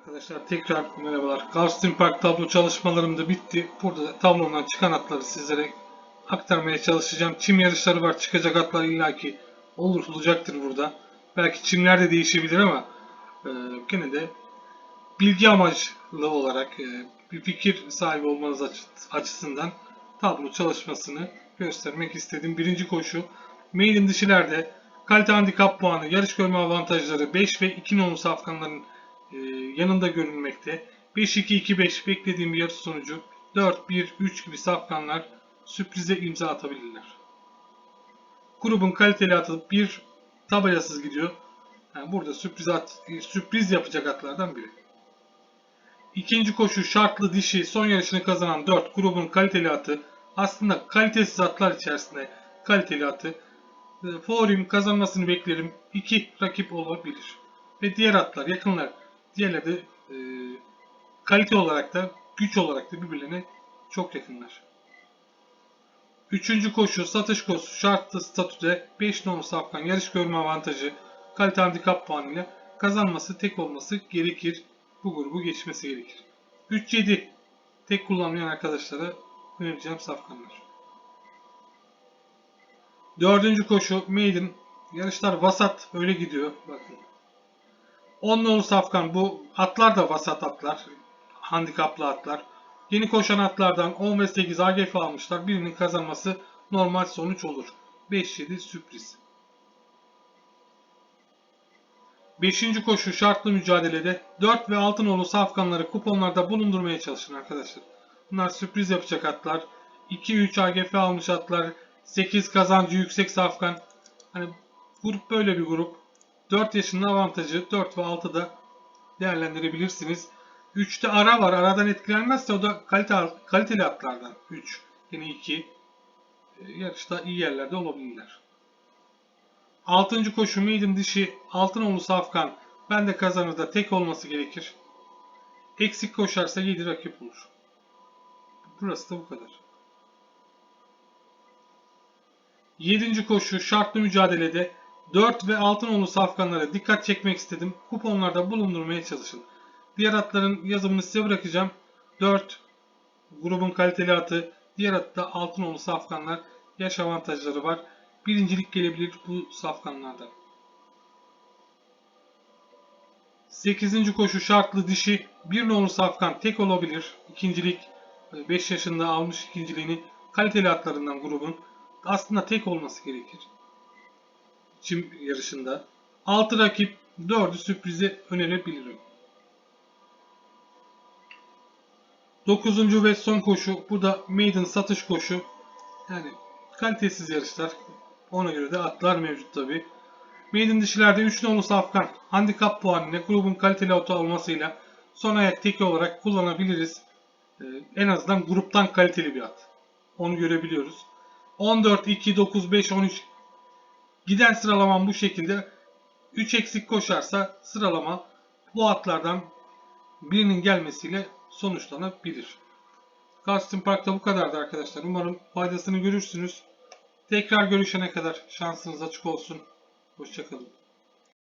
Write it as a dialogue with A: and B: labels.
A: Arkadaşlar tekrar merhabalar. Garstin Park tablo çalışmalarım da bitti. Burada da tablomdan çıkan atları sizlere aktarmaya çalışacağım. Çim yarışları var. Çıkacak atlar illaki olur olacaktır burada. Belki çimler de değişebilir ama e, gene de bilgi amaçlı olarak e, bir fikir sahibi olmanız açı- açısından tablo çalışmasını göstermek istedim. Birinci koşu mailin dişilerde kalite handikap puanı, yarış görme avantajları 5 ve 2 nolu safkanların yanında görünmekte. 5-2-2-5 beklediğim bir yarış sonucu 4-1-3 gibi safkanlar sürprize imza atabilirler. Grubun kaliteli atı bir tabelasız gidiyor. Yani burada sürpriz at, sürpriz yapacak atlardan biri. İkinci koşu şartlı dişi son yarışını kazanan 4 grubun kaliteli atı aslında kalitesiz atlar içerisinde kaliteli atı. E, Favorim kazanmasını beklerim. 2 rakip olabilir. Ve diğer atlar yakınlar. Diğerleri de e, kalite olarak da güç olarak da birbirlerine çok yakınlar. Üçüncü koşu satış koşusu şartlı statüde 5 nolu safkan yarış görme avantajı kalite handikap puanıyla kazanması tek olması gerekir. Bu grubu geçmesi gerekir. 3-7 tek kullanmayan arkadaşlara önereceğim safkanlar. Dördüncü koşu maiden yarışlar vasat öyle gidiyor. Bakın. 10 nolu safkan bu atlar da vasat atlar. Handikaplı atlar. Yeni koşan atlardan 10 ve 8 AGF almışlar. Birinin kazanması normal sonuç olur. 5-7 sürpriz. 5. koşu şartlı mücadelede 4 ve 6 nolu safkanları kuponlarda bulundurmaya çalışın arkadaşlar. Bunlar sürpriz yapacak atlar. 2-3 AGF almış atlar. 8 kazancı yüksek safkan. Hani grup böyle bir grup. 4 yaşının avantajı 4 ve 6'da değerlendirebilirsiniz. 3'te ara var. Aradan etkilenmezse o da kalite, kaliteli atlardan. 3. Yine 2. E, Yarışta iyi yerlerde olabilirler. 6. koşu maiden dişi Altınoğlu Safkan. Ben de kazanır da tek olması gerekir. Eksik koşarsa 7 rakip olur. Burası da bu kadar. 7. koşu şartlı mücadelede 4 ve Altınoğlu safkanlara dikkat çekmek istedim. Kuponlarda bulundurmaya çalışın. Diğer atların yazımını size bırakacağım. 4 grubun kaliteli atı. Diğer atta Altınoğlu safkanlar yaş avantajları var. Birincilik gelebilir bu safkanlardan. 8. koşu şartlı dişi. Bir nolu safkan tek olabilir. İkincilik 5 yaşında almış ikinciliğini kaliteli atlarından grubun. Aslında tek olması gerekir. Çim yarışında. 6 rakip 4'ü sürprize önerebilirim. 9. ve son koşu. Bu da maiden satış koşu. Yani kalitesiz yarışlar. Ona göre de atlar mevcut tabi. Maiden dişilerde 3 nolu safkan handikap puanıyla grubun kaliteli auto olmasıyla son ayak teki olarak kullanabiliriz. Ee, en azından gruptan kaliteli bir at. Onu görebiliyoruz. 14, 2, 9, 5, 13 giden sıralamam bu şekilde. 3 eksik koşarsa sıralama bu atlardan birinin gelmesiyle sonuçlanabilir. Custom Park'ta bu kadardı arkadaşlar. Umarım faydasını görürsünüz. Tekrar görüşene kadar şansınız açık olsun. Hoşçakalın.